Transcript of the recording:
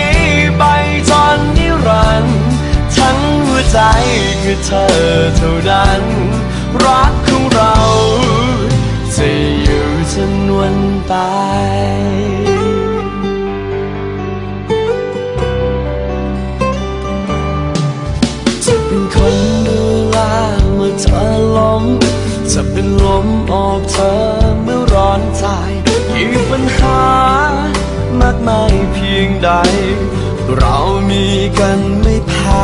ี้ เธอเท่านั้น รักของเรา จะอยู่จนวันตายจะเป็นคนดูแลเมื่อเธอล้มจะเป็นลมออกเธอเมื่อร้อนใจยิ่งปัญหามากมายเพียงใด เรามีกันไม่แพ้